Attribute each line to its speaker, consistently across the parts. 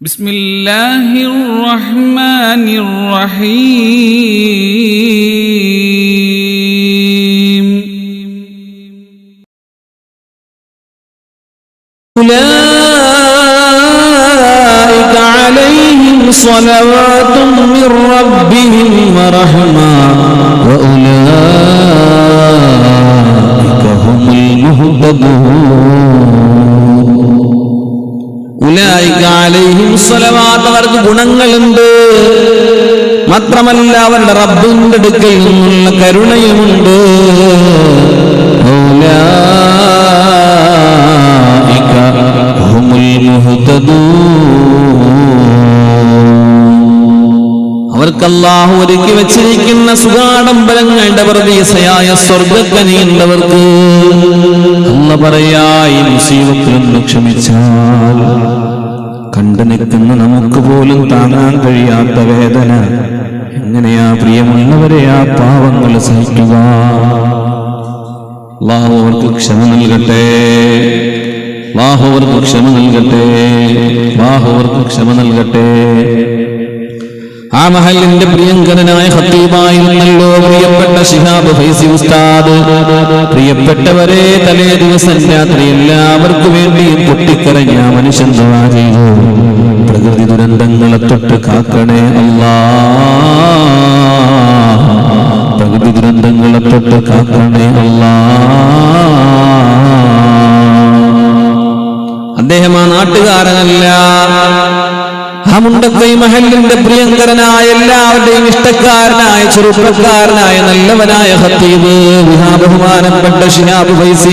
Speaker 1: بسم الله الرحمن الرحيم.
Speaker 2: أولئك عليهم صلوات ഗുണങ്ങളുണ്ട് മാത്രമല്ല അവരുടെ റബ്ബിന്റെ അടുക്കൽ നിന്നുള്ള കരുണയുമുണ്ട്. അവർക്കല്ലാഹു ഒരുക്കി വെച്ചിരിക്കുന്ന സുഖാഡംബരങ്ങളുടെ പ്രതീസയായ സ്വർഗക്കനിയുള്ളവർക്ക് അന്ന് പറയാ ഈ മുസീബത്തിലൊന്ന് ക്ഷമിച്ചാൽ. കണ്ടു നിൽക്കുന്ന നമുക്ക് പോലും താങ്ങാൻ കഴിയാത്ത വേദന. എങ്ങനെയാ പ്രിയമുള്ളവരെ ആ പാവങ്ങൾ സഹിക്കുക? അള്ളാഹു ക്ഷമ നൽകട്ടെ. അള്ളാഹു ക്ഷമ നൽകട്ടെ. അള്ളാഹു ക്ഷമ നൽകട്ടെ. ആ മഹലിന്റെ പ്രിയങ്കരനായ ഹത്തീബായിരുന്നല്ലോ പ്രിയപ്പെട്ട ശിഹാബ് ഫൈസി ഉസ്താദ്. പ്രിയപ്പെട്ടവരെ തലേ ദിവസം രാത്രി എല്ലാവർക്കു വേണ്ടിയും പൊട്ടിക്കരഞ്ഞ മനുഷ്യൻ പ്രകൃതി ദുരന്തങ്ങളെ തൊട്ട് കാക്കണേ അല്ലാ. പ്രകൃതി ദുരന്തങ്ങളെ തൊട്ട് കാക്കണേ അല്ലാ. അദ്ദേഹം ആ നാട്ടുകാരനല്ല. ആ മുണ്ടക്കൈ മഹലിന്റെ പ്രിയങ്കരനായ എല്ലാവരുടെയും ഇഷ്ടക്കാരനായ ചെറുപ്പക്കാരനായ നല്ലവനായ ഷിഹാബ് ഫൈസി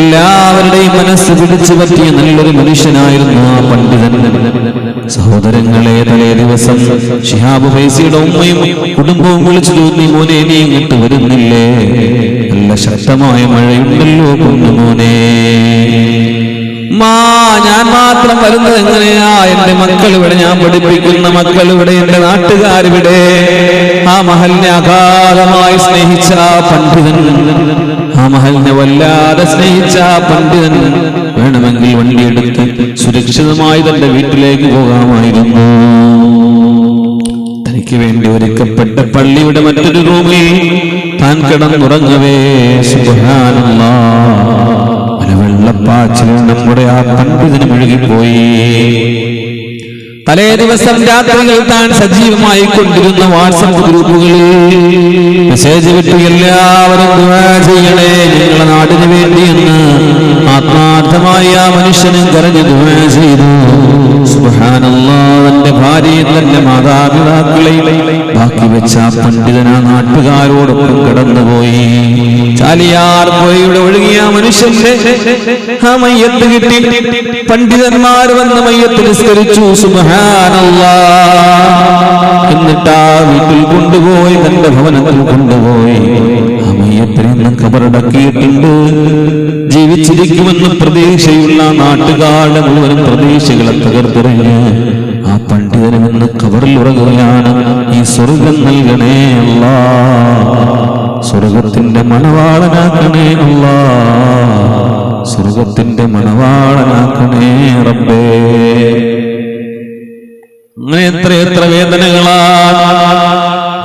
Speaker 2: എല്ലാവരുടെയും മനസ്സ് പിടിച്ചു പറ്റിയ നല്ലൊരു മനുഷ്യനായിരുന്നു ആ പണ്ഡിതൻ. സഹോദരങ്ങളെ തലേ ദിവസം ഷിഹാബ് ഫൈസിയുടെ ഉമ്മയും കുടുംബവും വിളിച്ചു തോന്നി മോനെ നീ ഇങ്ങോട്ട് വരുന്നില്ലേ? നല്ല ശക്തമായ മഴയുണ്ടല്ലോ കുഞ്ഞുമോനെ മാ ഞാൻ മാത്രം വരുന്നത് എങ്ങനെയാ? എന്റെ മക്കൾ ഇവിടെ ഞാൻ പഠിപ്പിക്കുന്ന മക്കൾ ഇവിടെ എന്റെ നാട്ടുകാരിവിടെ. ആ മഹലിനെ അഗാധമായി സ്നേഹിച്ച പണ്ഡിതൻ ആ മഹലിനെ വല്ലാതെ സ്നേഹിച്ച പണ്ഡിതൻ വേണമെങ്കിൽ വണ്ടിയെടുത്ത് സുരക്ഷിതമായി തന്റെ വീട്ടിലേക്ക് പോകാമായിരുന്നു. തനിക്ക് വേണ്ടി ഒരുക്കപ്പെട്ട പള്ളിയുടെ മറ്റൊരു റൂമിൽ താൻ കിടന്നുറങ്ങവേ. സുബ്ഹാനല്ലാ. വെള്ളപ്പാച്ചിൽ നമ്മുടെ ആ പണ്ഡിതന് മുഴുകിപ്പോയി. തലേ ദിവസം രാത്രികൾ താൻ സജീവമായി കൊണ്ടിരുന്ന വാട്സപ്പ് ഗ്രൂപ്പുകളിൽ മെസ്സേജ് വിട്ടു എല്ലാവരും ചെയ്യണേ ഞങ്ങളുടെ നാടിന് വേണ്ടിയെന്ന് ആത്മാർത്ഥമായി ആ മനുഷ്യനും കരഞ്ഞു ചെയ്തു. തന്റെ ഭാര്യയെ തന്റെ മാതാപിതാക്കളെയും ബാക്കി വെച്ച പണ്ഡിതനാ നാട്ടുകാരോടൊപ്പം കടന്നുപോയി. ചാലിയാർ പുഴയുടെ ഒഴുകിയ മനുഷ്യന്റെ ആ മയ്യത്ത് കിട്ടി. പണ്ഡിതന്മാർ വന്ന് മയ്യത്ത് നിസ്കരിച്ചു സുബ്ഹാനല്ലാ എന്നിട്ട് ആ വീട്ടിൽ കൊണ്ടുപോയി തന്റെ ഭവനത്തിൽ കൊണ്ടുപോയി. നിന്ന് കബറടക്കിയിട്ടുണ്ട്. ജീവിച്ചിരിക്കുമെന്ന് പ്രതീക്ഷയുള്ള നാട്ടുകാരുടെ മുഴുവൻ പ്രതീക്ഷകളെ തകർത്തിറങ്ങി. ആ പണ്ഡിതനും കവറിൽ ഉറങ്ങുകയാണ്. ഈ സ്വർഗം നൽകണേ അല്ല സ്വർഗത്തിന്റെ മണവാളനാക്കണേ അല്ല സ്വർഗത്തിന്റെ മണവാളനാക്കണേ റബ്ബേ. അങ്ങനെ എത്ര എത്ര വേദനകളാണ്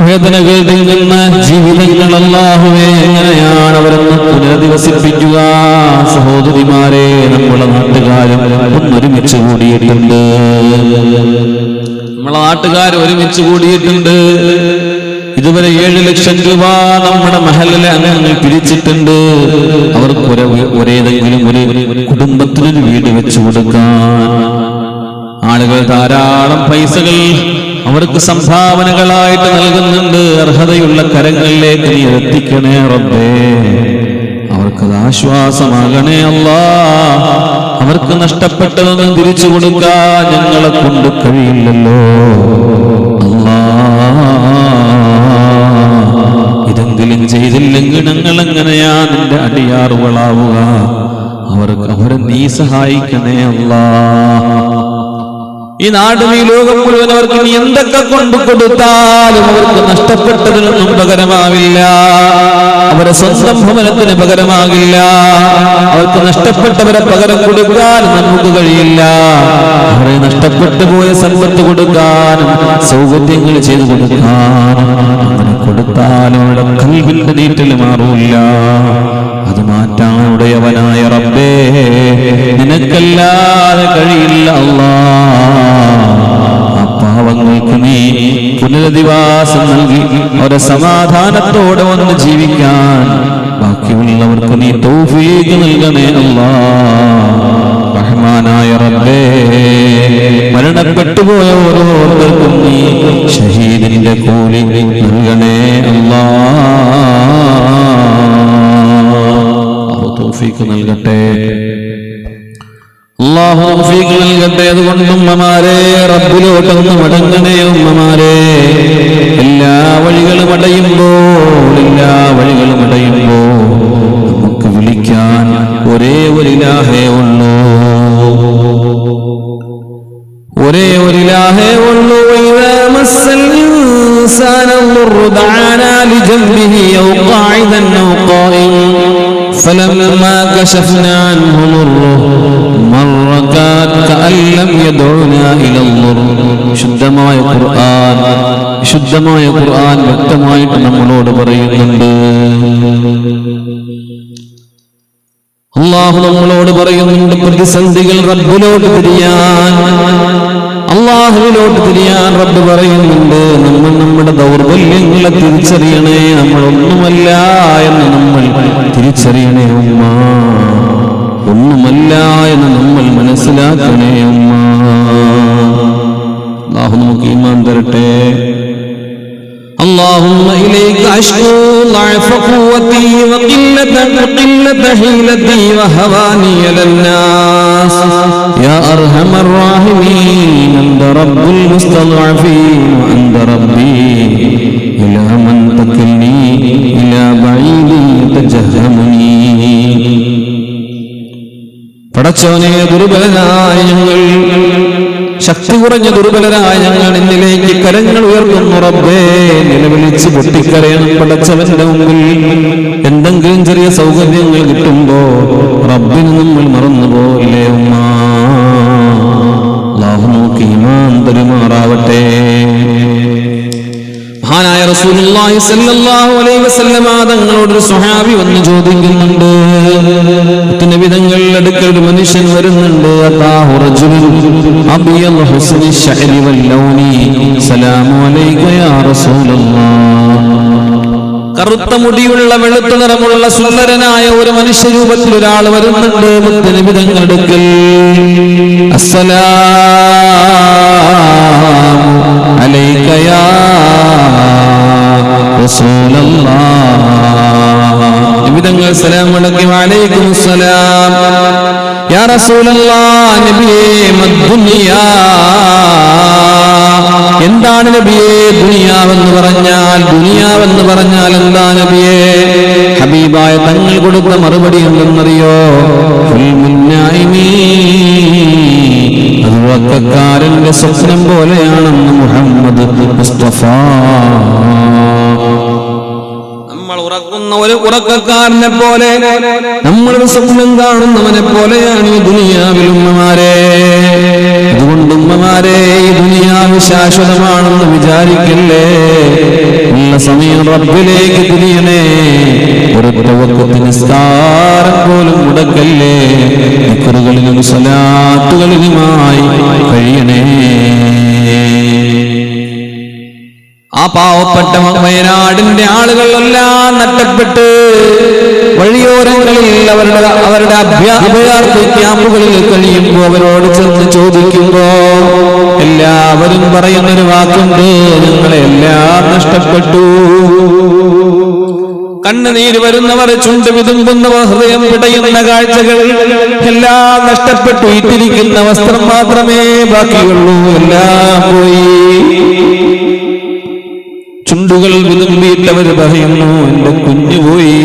Speaker 2: വേദനകളിൽ നിന്ന് ജീവിതങ്ങൾ അല്ലാഹുവേ എങ്ങനെയാണ് അവരെന്ന് പുനരധിവസിപ്പിക്കുക? സഹോദരിമാരെ നമ്മളെ നാട്ടുകാരും ഒരുമിച്ച് കൂടിയിട്ടുണ്ട്. നമ്മളെ നാട്ടുകാർ ഒരുമിച്ച് കൂടിയിട്ടുണ്ട്. ഇതുവരെ ഏഴ് ലക്ഷം രൂപ നമ്മുടെ മഹലിലെ അംഗങ്ങൾ പിരിച്ചിട്ടുണ്ട്. അവർക്ക് ഒരേ ഒരേതെങ്കിലും ഒരു കുടുംബത്തിനൊരു വീട് വെച്ചു കൊടുക്കാൻ ആളുകൾ ധാരാളം പൈസകൾ അവർക്ക് സംഭാവനകളായിട്ട് നൽകുന്നുണ്ട്. അർഹതയുള്ള കരങ്ങളിലേക്ക് നീ എത്തിക്കണേ റബ്ബേ. അവർക്കത് ആശ്വാസമാകണേ അല്ലാ. അവർക്ക് നഷ്ടപ്പെട്ടതൊന്നും തിരിച്ചു കൊടുക്കാൻ ഞങ്ങളെ കൊണ്ട് കഴിയില്ലല്ലോ. അല്ലാ. ഇതെങ്കിലും ചെയ്തില്ലെങ്കിൽ ഞങ്ങൾ എങ്ങനെയാ നിന്റെ അടിയാറുകളാവുക? അവർക്ക് അവരെ നീ സഹായിക്കണേ അല്ലാ. ഈ നാടും ഈ ലോകം മുഴുവൻ അവർക്ക് നീ എന്തൊക്കെ കൊണ്ടു കൊടുത്താലും അവർക്ക് നഷ്ടപ്പെട്ടതിനൊന്നും പകരമാവില്ല അവരെ സ്വന്തം ഭവനത്തിന് പകരമാകില്ല. അവർക്ക് നഷ്ടപ്പെട്ടവരെ പകരം കൊടുക്കാൻ നമുക്ക് കഴിയില്ല. അവരെ നഷ്ടപ്പെട്ട പോയ സമ്പത്ത് കൊടുക്കാനും സൗകര്യങ്ങൾ ചെയ്തു കൊടുക്കാനും കൊടുത്താലും അവരുടെ കൽവിന്റെ നീറ്റൽ മാറൂല്ല. അത് മാറ്റാൻ ഉടയവനായ റബ്ബേ നിനക്കല്ലാതെ കഴിയില്ല അല്ലാ. നീ പുനരധിവാസം നൽകി അവരെ സമാധാനത്തോടെ വന്ന് ജീവിക്കാൻ ബാക്കിയുള്ളവർക്ക് നീ തൗഫീഖ് നൽകണേ അല്ലാ. റബ്ബേ മരണപ്പെട്ടുപോയ ഓരോരുത്തർക്കും നീ ഷഹീദിന്റെ കൂലി അള്ളാഹു തൗഫീഖ് നൽകട്ടെ അതുകൊണ്ട് ഉമ്മമാരെ റബ്ബിലോട്ടൊന്ന് മടങ്ങണേ ഉമ്മമാരെ എല്ലാ വഴികളും അടയുമ്പോൾ എല്ലാ വഴികളും അടയുമ്പോൾ നമുക്ക് വിളിക്കാൻ ഒരേ ഒരു ഇലാഹേ ഉള്ളൂ ഒരേ ഒരു ഇലാഹേ ഉള്ളൂ إذا مس الإنسان الضر دعانا لجنبه أو قاعدا أو قائما فلما كشفنا عنه ضره ശുദ്ധമായ ഖുർആൻ ശുദ്ധമായ ഖുർആൻ വ്യക്തമായിട്ട് നമ്മളോട് പറയുന്നുണ്ട്. അള്ളാഹു നമ്മളോട് പറയുന്നുണ്ട് പ്രതിസന്ധികൾ റബ്ബിലോട്ട് തിരിയാൻ. അള്ളാഹുവിലോട്ട് തിരിയാൻ റബ്ബ് പറയുന്നുണ്ട്. നമ്മൾ നമ്മുടെ ദൗർബല്യങ്ങളെ തിരിച്ചറിയണേ നമ്മളൊന്നുമല്ല എന്ന് നമ്മൾ തിരിച്ചറിയണേ ഉമ്മ. ഒന്നുമല്ല എന്ന് നമ്മൾ മനസ്സിലാക്കണേ ഉമ്മ അള്ളാഹു നമുക്ക് ഈമാൻ തരട്ടെ اللهم إليك أشكو ضعف قوتي وقلة قلة حيلتي وهواني للناس يا أرحم الراحمين أنت رب المستضعفين وأنت ربي إلى من تكلني إلى بعيد പടച്ചവനെ ദുർബലനായ ഞങ്ങൾ. ശക്തി കുറഞ്ഞ ദുർബലരായ ഞങ്ങൾ എന്നിലേക്ക് കരങ്ങൾ ഉയർത്തുന്നു റബ്ബേ. നിലവിളിച്ച് പൊട്ടിക്കരയണം പടച്ചവന്റെ മുമ്പിൽ. എന്തെങ്കിലും ചെറിയ സൗകര്യങ്ങൾ കിട്ടുമ്പോ റബ്ബിന് നമ്മൾ മറന്നുപോയില്ലേ ഉമ്മ? അല്ലാഹു നോക്കി ഈമാൻ തരുമാറാവട്ടെ മഹാനായ റസൂലുള്ളാഹി സ്വല്ലല്ലാഹു അലൈഹി വസല്ലമ തങ്ങളോട് ഒരു സ്വഹാബി വന്ന് ചോദിക്കുന്നുണ്ട്. നബി തങ്ങൾ അടുക്കൽ ഒരു മനുഷ്യൻ വരുന്നുണ്ട്. അല്ലാഹു റജുലുൻ അബിയൽ ഹുസ്നി ശഅരി വൽ ലൗനി. സലാമു അലൈക യാ റസൂലുള്ളാഹ് കറുത്ത മുടിയുള്ള വെളുത്ത നിറമുള്ള സുന്ദരനായ ഒരു മനുഷ്യ രൂപത്തിൽ ഒരാൾ വരുന്നുണ്ട്. മുത്തനബി അസലാ അടുക്കൽ. നബിതങ്ങൾ സലാം മുടക്കി വാലേക്കും സലാം. യാ റസൂലല്ലാ നബിയേ മദ്ദുനിയാ. എന്താണ് നബിയേ ദുനിയാവെന്ന് പറഞ്ഞാൽ ദുനിയാവെന്ന് പറഞ്ഞാൽ എന്താ നബിയേ? ഹബീബായ തങ്ങൾ കൊടുത്ത മറുപടി എന്തെന്നറിയോ? ഫിൽ മുന്നായിമീ. അത് സ്വപ്നം പോലെയാണെന്ന് മുഹമ്മദ് മുസ്തഫ. ഉറക്കുന്ന ഒരു ഉറക്കക്കാരനെ പോലെ നമ്മളൊരു സ്വപ്നം കാണുന്നവനെ പോലെയാണ് ഈ ദുനിയാവിൽ ഉമ്മമാരെ. അതുകൊണ്ട് ഉമ്മമാരെ ഈ ദുനിയാവ് ശാശ്വതമാണെന്ന് വിചാരിക്കല്ലേ? ഉള്ള സമയം റബ്ബിലേക്ക് തിരിയണേ. ഒരു വക്കത്തിന് നിസ്കാരം പോലും മുടക്കല്ലേ? ദിക്റുകളിലും സലാത്തുകളിലുമായി കഴിയണേ. പാവപ്പെട്ട വയനാടിന്റെ ആളുകളെല്ലാം നഷ്ടപ്പെട്ട് വഴിയോരങ്ങളിൽ അവരുടെ അവരുടെ അഭ്യാ- അഭയാർത്ഥി ക്യാമ്പുകളിൽ കഴിയുമ്പോ അവരോട് ചെന്ന് ചോദിക്കുമ്പോ എല്ലാവരും പറയുന്നൊരു വാക്കുണ്ട് ഞങ്ങളെല്ലാം നഷ്ടപ്പെട്ടു. കണ്ണുനീര് വരുന്നവർ ചുണ്ട് വിതുമ്പുന്നവർ ഹൃദയം പിടയുന്ന കാഴ്ചകൾ എല്ലാം നഷ്ടപ്പെട്ടു ഇട്ടിരിക്കുന്ന വസ്ത്രം മാത്രമേ ബാക്കിയുള്ളൂ എല്ലാം പോയി. ചുണ്ടുകൾ വിതുമ്പിയിട്ടവർ പറയുന്നു എന്റെ കുഞ്ഞു പോയി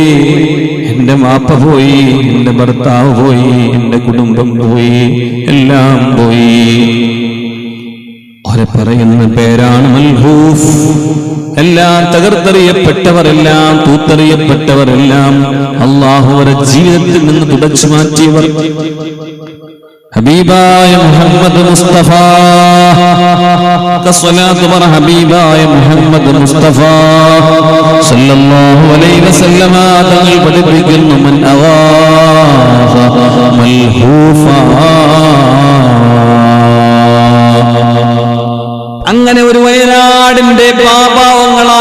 Speaker 2: എന്റെ മാപ്പ പോയി എന്റെ ഭർത്താവ് പോയി എന്റെ കുടുംബം പോയി എല്ലാം പോയി. അവരെ പറയുന്ന പേരാണ് മൽഹൂഫ്. എല്ലാം തകർത്തെറിയപ്പെട്ടവരെല്ലാം തൂത്തെറിയപ്പെട്ടവരെല്ലാം അള്ളാഹു അവരെ ജീവിതത്തിൽ നിന്ന് തുടച്ചു മാറ്റിയവർ. ഹബീബായ മുഹമ്മദ് മുസ്തഫ. ഹബീബായ മുഹമ്മദ് മുസ്തഫ. സല്ലല്ലാഹു അലൈഹി വസല്ലമ തങ്ങൾ പഠിപ്പിക്കുന്നു മൻ അവാഹ മൽഹൂഫ. അങ്ങനെ ഒരു വയനാടിന്റെ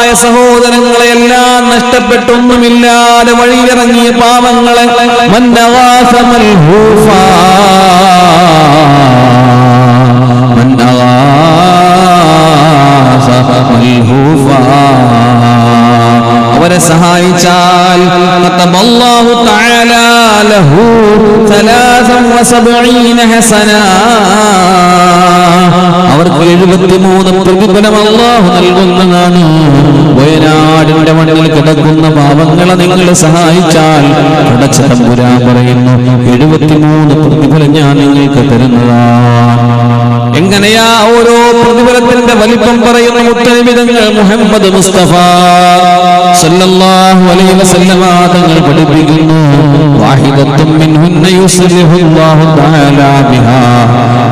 Speaker 2: പാപാവങ്ങളായ സഹോദരങ്ങളെല്ലാം നഷ്ടപ്പെട്ടൊന്നുമില്ലാതെ വഴിയിറങ്ങിയ പാവങ്ങളെ മന്നവാസമൽ. മന്നവാസമൽ ഹൂഫ. അവരെ സഹായിച്ചാൽ അവർക്ക് എഴുപത്തിമൂന്ന് പ്രതിഫലം അള്ളാഹു നൽകുന്നതാണ്. വയനാടിന്റെ മണ്ണിൽ കിടക്കുന്ന പാവങ്ങളെ നിങ്ങൾ സഹായിച്ചാൽ അടച്ച തമ്പുരാൻ പറയുന്നു എഴുപത്തിമൂന്ന് പ്രതിഫലം ഞാൻ നിങ്ങൾക്ക് തരുന്നതാണ് എങ്ങനെയാ ഓരോ പ്രതിഫലത്തിന്റെ വലിപ്പം പറയുന്ന മുത്തനിമിതങ്ങൾ മുഹമ്മദ് മുസ്തഫ? സല്ലല്ലാഹു അലൈഹി വസല്ലമ തങ്ങൾ പഠിപ്പിക്കുന്നു. വാഹിദത്തും മിൻഹുന്ന യുസ്ലിഹു തആല ബിഹാ.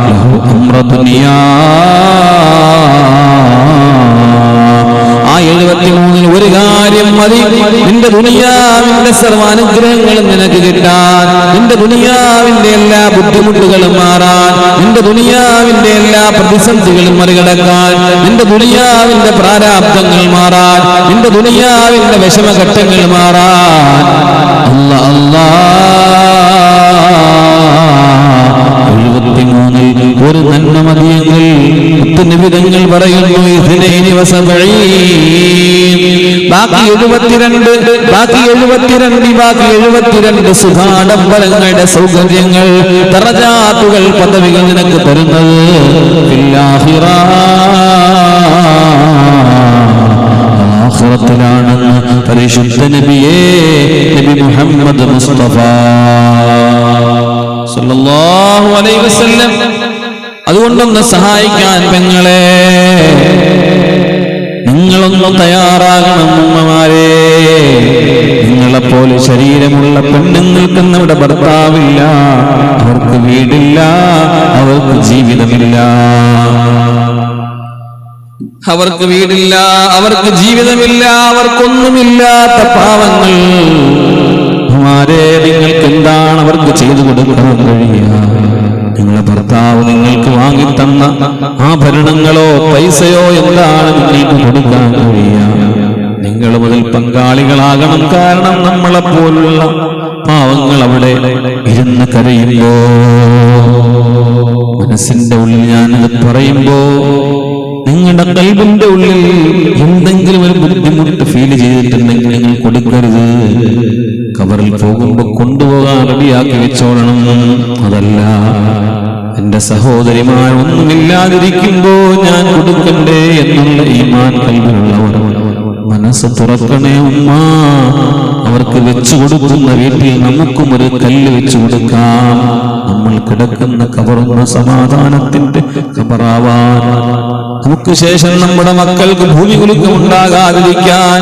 Speaker 2: ലഹു അംറ ദുനിയാ. എഴുപത്തി ഒരു കാര്യം മതി. നിന്റെ ദുനിയാവിന്റെ സർവാനുഗ്രഹങ്ങളും നിനക്ക് കിട്ടാൻ. നിന്റെ ദുനിയാവിന്റെ എല്ലാ ബുദ്ധിമുട്ടുകളും മാറാൻ. നിന്റെ ദുനിയാവിന്റെ എല്ലാ പ്രതിസന്ധികളും മറികടക്കാൻ. നിന്റെ ദുനിയാവിന്റെ പ്രാരാബ്ദങ്ങൾ മാറാൻ. നിന്റെ ദുനിയാവിന്റെ വിഷമഘട്ടങ്ങൾ മാറാൻ. അല്ല അല്ലാ. മുത്തുനിബിതങ്ങൾ പറയുന്നു ഇതിനെ ബാക്കി എഴുപത്തിരണ്ട് ബാക്കി എഴുപത്തിരണ്ട് ബാക്കി എഴുപത്തിരണ്ട് സുഖാഡംബരങ്ങളുടെ സൗകര്യങ്ങൾ തറജാത്തുകൾ പദവികൾ നിനക്ക് തരുന്നത്. ആഹ്റത്തിലാണെന്ന് പരിശുദ്ധ നബിയേ നബി മുഹമ്മദ് മുസ്തഫ. സല്ലല്ലാഹു അലൈഹി വസല്ലം. അതുകൊണ്ടൊന്ന് സഹായിക്കാൻ പെങ്ങളെ. നിങ്ങളൊന്നും തയ്യാറാകണം ഉമ്മമാരെ നിങ്ങളെപ്പോലെ ശരീരമുള്ള പെണ്ണുങ്ങൾക്ക് നമ്മുടെ ഭർത്താവില്ല. അവർക്ക് വീടില്ല അവർക്ക് ജീവിതമില്ല. അവർക്ക് വീടില്ല അവർക്ക് ജീവിതമില്ല അവർക്കൊന്നുമില്ലാത്ത പാവങ്ങൾ. നിങ്ങൾക്ക് എന്താണ് അവർക്ക് ചെയ്തു കൊടുക്കാൻ കഴിയുക? ഭർത്താവ് നിങ്ങൾക്ക് വാങ്ങിത്തന്ന ആഭരണങ്ങളോ പൈസയോ എന്താണ് നിങ്ങൾക്ക് കൊടുക്കാൻ കഴിയുക? നിങ്ങൾ മുതൽ പങ്കാളികളാകണം. കാരണം നമ്മളെ പോലുള്ള പാവങ്ങൾ അവിടെ ഇരുന്ന് കരയുമ്പോ മനസ്സിന്റെ ഉള്ളിൽ ഞാനിത് പറയുമ്പോ നിങ്ങളുടെ കൽബിന്റെ ഉള്ളിൽ എന്തെങ്കിലും ഒരു ബുദ്ധിമുട്ട് ഫീൽ ചെയ്തിട്ടുണ്ടെങ്കിൽ നിങ്ങൾ കൊടുക്കരുത്. കവറിൽ പോകുമ്പോ കൊണ്ടുപോകാൻ റെഡിയാക്കി വെച്ചോളണം. അതല്ല എന്റെ സഹോദരിമാർ ഒന്നുമില്ലാതിരിക്കുമ്പോ ഞാൻ കൊടുക്കണ്ടേ എന്നുള്ള ഈമാൻ കൽബിലുള്ളവർ മനസ്സ് തുറക്കണേ ഉമ്മ. അവർക്ക് വെച്ചു കൊടുക്കുന്ന വീട്ടിൽ നമുക്കും ഒരു കല്ല് വെച്ചു കൊടുക്കാം. നമ്മൾ കിടക്കുന്ന കബറൊന്ന് സമാധാനത്തിന്റെ കബറാവാൻ. നമുക്ക് ശേഷം നമ്മുടെ മക്കൾക്ക് ഭൂമി കുലുക്കം ഉണ്ടാകാതിരിക്കാൻ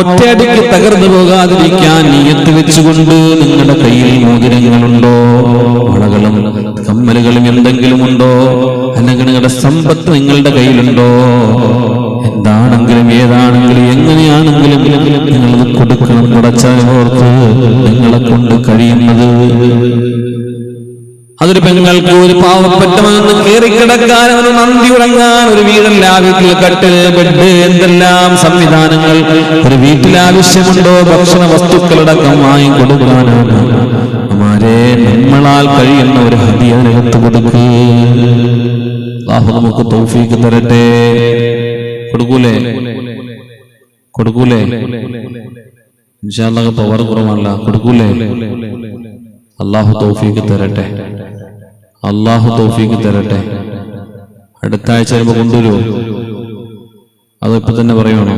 Speaker 2: ഒറ്റയടിക്ക് തകർന്നു പോകാതിരിക്കാൻ നീയത്ത് വെച്ചുകൊണ്ട് നിങ്ങളുടെ കയ്യിൽ മോതിരങ്ങളുണ്ടോ? വളകളും കമ്മലുകളും എന്തെങ്കിലും ഉണ്ടോ? അല്ലെങ്കിൽ നിങ്ങളുടെ സമ്പത്ത് നിങ്ങളുടെ കയ്യിലുണ്ടോ? എന്താണെങ്കിലും ഏതാണെങ്കിലും എങ്ങനെയാണെങ്കിലും നിങ്ങളത് കൊടുക്കണം. ഓർത്ത് നിങ്ങളെ കൊണ്ട് കഴിയുന്നത്. അതൊരു പെങ്ങൾക്ക് ഒരു പാവപ്പെട്ടവനെന്ന് കയറിക്കിടക്കാൻ ഒരു നന്ദി ഉറങ്ങാൻ ഒരു വീടല്ല. വീട്ടിൽ കട്ടിൽ ബെഡ് എന്തെല്ലാം സംവിധാനങ്ങൾ. ഒരു വീട്ടിൽ ആവശ്യമുണ്ടോ? ഭക്ഷണ വസ്തുക്കളടക്കം വാങ്ങി കൊടുക്കാനാണ് അമാരെ നമ്മളാൽ കഴിയുന്ന ഒരു ഹതി കൊടുക്ക് അല്ലാഹു നമുക്ക് തൗഫീക്ക് തരട്ടെ. കൊടുക്കൂലേ? കൊടുക്കൂലേ? ഇൻഷാല്ലാഹ് പവർ കുറവല്ല കൊടുക്കൂലേ? അള്ളാഹു തൗഫീക്ക് തരട്ടെ. അള്ളാഹു തൗഫീക്ക് തരട്ടെ. അടുത്ത ആഴ്ച വരുമ്പോ കൊണ്ടുവരുമോ അതോ ഇപ്പൊ തന്നെ പറയണോ?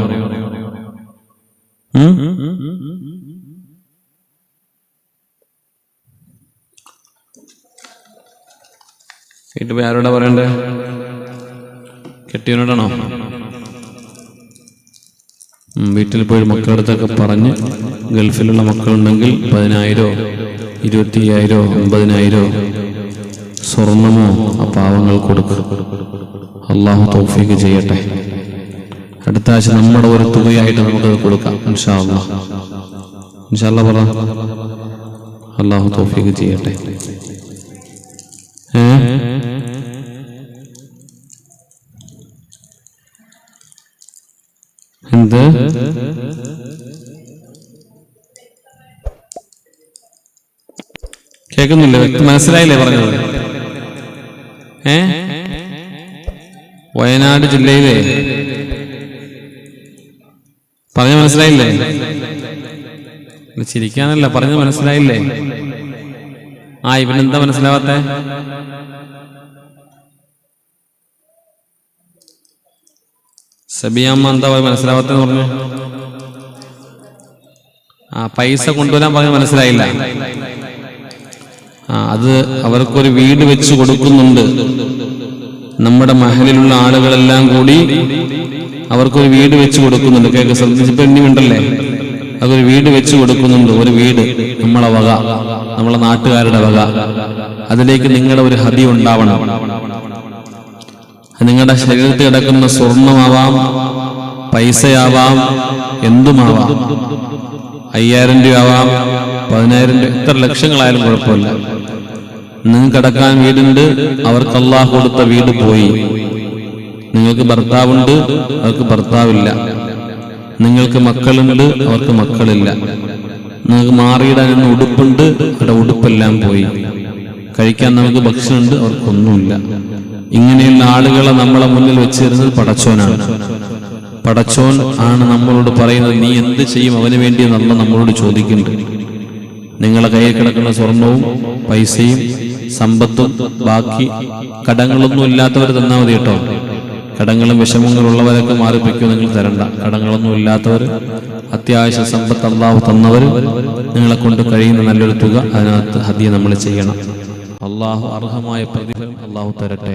Speaker 2: വീട്ടിൽ പോയി ആരോടാ പറയണ്ടേ? കെട്ടിയവനോടാണോ? വീട്ടിൽ പോയി മക്കളടുത്തൊക്കെ പറഞ്ഞ് ഗൾഫിലുള്ള മക്കളുണ്ടെങ്കിൽ പതിനായിരോ ഇരുപത്തി അയ്യായിരോ അമ്പതിനായിരോ സ്വർണമോ ആ പാവങ്ങൾ കൊടുക്കുക അള്ളാഹു തോഫിക്ക് ചെയ്യട്ടെ. അടുത്ത ആഴ്ച നമ്മുടെ ഒരു തുകയായിട്ട് നമുക്കത് കൊടുക്കാം ഇൻഷാ അള്ളാഹ് ഇൻഷാ പറ. അള്ളാഹു തോഫിക്ക് ചെയ്യട്ടെ. ഏ എന്ത് കേൾക്കുന്നില്ല? മനസ്സിലായില്ലേ പറഞ്ഞത്? ഏ? വയനാട് ജില്ലയിലെ പറഞ്ഞ മനസ്സിലായില്ലേ? ചിരിക്കാനല്ല പറഞ്ഞത് മനസ്സിലായില്ലേ? ആ ഇവനെന്താ മനസ്സിലാവാത്തെ? സബിയമ്മ എന്താ മനസ്സിലാവാത്തെന്ന് പറഞ്ഞു? ആ പൈസ കൊണ്ടുവരാൻ പറഞ്ഞ് മനസ്സിലായില്ല. ആ അത് അവർക്കൊരു വീട് വെച്ച് കൊടുക്കുന്നുണ്ട്. നമ്മുടെ മഹലിലുള്ള ആളുകളെല്ലാം കൂടി അവർക്കൊരു വീട് വെച്ച് കൊടുക്കുന്നുണ്ട്. കേക്ക് ഉണ്ടല്ലേ അതൊരു വീട് വെച്ച് കൊടുക്കുന്നുണ്ട്. ഒരു വീട് നമ്മളെ വക നമ്മളെ നാട്ടുകാരുടെ വക. അതിലേക്ക് നിങ്ങളുടെ ഒരു ഹതി ഉണ്ടാവണം. നിങ്ങളുടെ ശരീരത്തിൽ കിടക്കുന്ന സ്വർണമാവാം പൈസയാവാം എന്തുമാവാം? അയ്യായിരം രൂപയാവാം പതിനായിരം രൂപ എത്ര ലക്ഷങ്ങളായാലും കുഴപ്പമില്ല. നിങ്ങൾക്ക് കിടക്കാൻ വീടുണ്ട് അവർക്ക് അള്ളാഹ് കൊടുത്ത വീട് പോയി. നിങ്ങൾക്ക് ഭർത്താവുണ്ട് അവർക്ക് ഭർത്താവില്ല. നിങ്ങൾക്ക് മക്കളുണ്ട് അവർക്ക് മക്കളില്ല. നിങ്ങൾക്ക് മാറിയിടാൻ ഇന്ന് ഉടുപ്പുണ്ട് അവിടെ ഉടുപ്പെല്ലാം പോയി. കഴിക്കാൻ നമുക്ക് ഭക്ഷണമുണ്ട് അവർക്കൊന്നുമില്ല. ഇങ്ങനെയുള്ള ആളുകളെ നമ്മളെ മുന്നിൽ വെച്ചിരുന്നത് പടച്ചോനാണ്. പടച്ചോൻ ആണ് നമ്മളോട് പറയുന്നത് നീ എന്ത് ചെയ്യും അവന് വേണ്ടി നമ്മൾ നമ്മളോട് ചോദിക്കുന്നുണ്ട് നിങ്ങളെ കയ്യിൽ കിടക്കുന്ന സ്വർണവും പൈസയും സമ്പത്തും ബാക്കി കടങ്ങളൊന്നും ഇല്ലാത്തവർ തന്നാൽ മതി കേട്ടോ. കടങ്ങളും വിഷമങ്ങളും ഉള്ളവരൊക്കെ മാറിപ്പിക്കും നിങ്ങൾ തരണ്ട. കടങ്ങളൊന്നും ഇല്ലാത്തവർ അത്യാവശ്യ സമ്പത്ത് അള്ളാഹു തന്നവർ നിങ്ങളെ കൊണ്ട് കഴിയുന്ന നല്ലൊരു തുക അതിനകത്ത് ഹദിയ നമ്മൾ ചെയ്യണം. അള്ളാഹു അർഹമായ പ്രതിഫലം അള്ളാഹു തരട്ടെ.